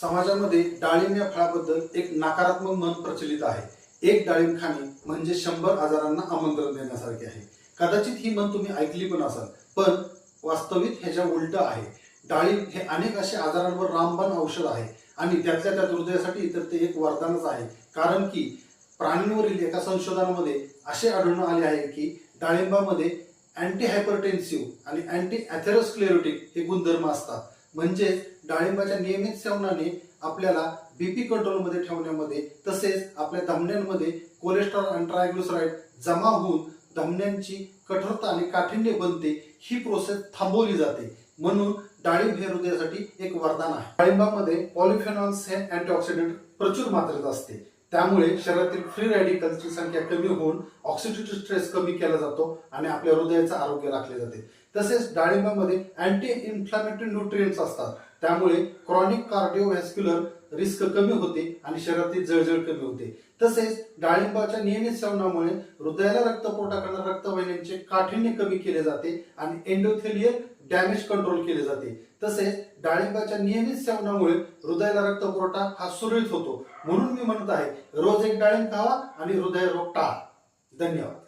समाजामध्ये डाळिंब या फळाबद्दल एक नकारात्मक मन प्रचलित आहे. एक डाळिंब खाणे म्हणजे शंभर आजारांना आमंत्रण देण्यासारखे आहे. कदाचित ही मन तुम्ही ऐकली पण असाल पण वास्तविक ह्याच्या उलट आहे. डाळिंब हे अनेक असे आजारांवर रामबाण औषध आहे आणि त्यातल्या त्यात हृदयासाठी तर ते एक वरदानच आहे. कारण की प्राण्यांवरील एका संशोधनामध्ये असे आढळून आले आहे की डाळिंबामध्ये अँटी हायपरटेन्सिव्ह आणि अँटी अथेरोस्क्लेरोटिक हे गुणधर्म असतात. म्हणजेच डाळिंबाच्या नियमित सेवनाने आपल्याला बीपी कंट्रोलमध्ये ठेवण्यामध्ये तसेच आपल्या धमन्यांमध्ये कोलेस्ट्रॉल आणि ट्रायग्लिसराईड जमा होऊन धमन्यांची कठोरता आणि काठिण्य बनते ही प्रोसेस थांबवली जाते. म्हणून डाळिंब हे हृदयासाठी एक वरदान आहे. डाळिंबामध्ये पॉलिफेनॉल्स हे अँटीऑक्सिडंट प्रचुर मात्रेत असते. त्यामुळे शरीरातील फ्री रॅडिकल्सची संख्या कमी होऊन ऑक्सिडेटिव्ह स्ट्रेस कमी केला जातो आणि आपल्या हृदयाचं आरोग्य राखले जाते. तसेच डाळिंबामध्ये अँटी इन्फ्लॅमेटरी न्यूट्रिएंट्स असतात. त्यामुळे क्रॉनिक कार्डिओव्हॅस्क्युलर रिस्क कमी होते आणि शरीरातील जळजळ कमी होते. तसेच डाळिंबाच्या नियमित सेवनामुळे हृदयाला रक्तपुरवठा करणाऱ्या रक्तवाहिन्यांचे काठिण्य कमी केले जाते आणि एंडोथेलियल डॅमेज कंट्रोल केले जाते. तसेच डाळिंबाच्या नियमित सेवनामुळे हृदयाला रक्तपुरवठा हा सुरळीत होतो. म्हणून मी म्हणत आहे रोज एक डाळिंब खावा आणि हृदय रोग टाळा. धन्यवाद.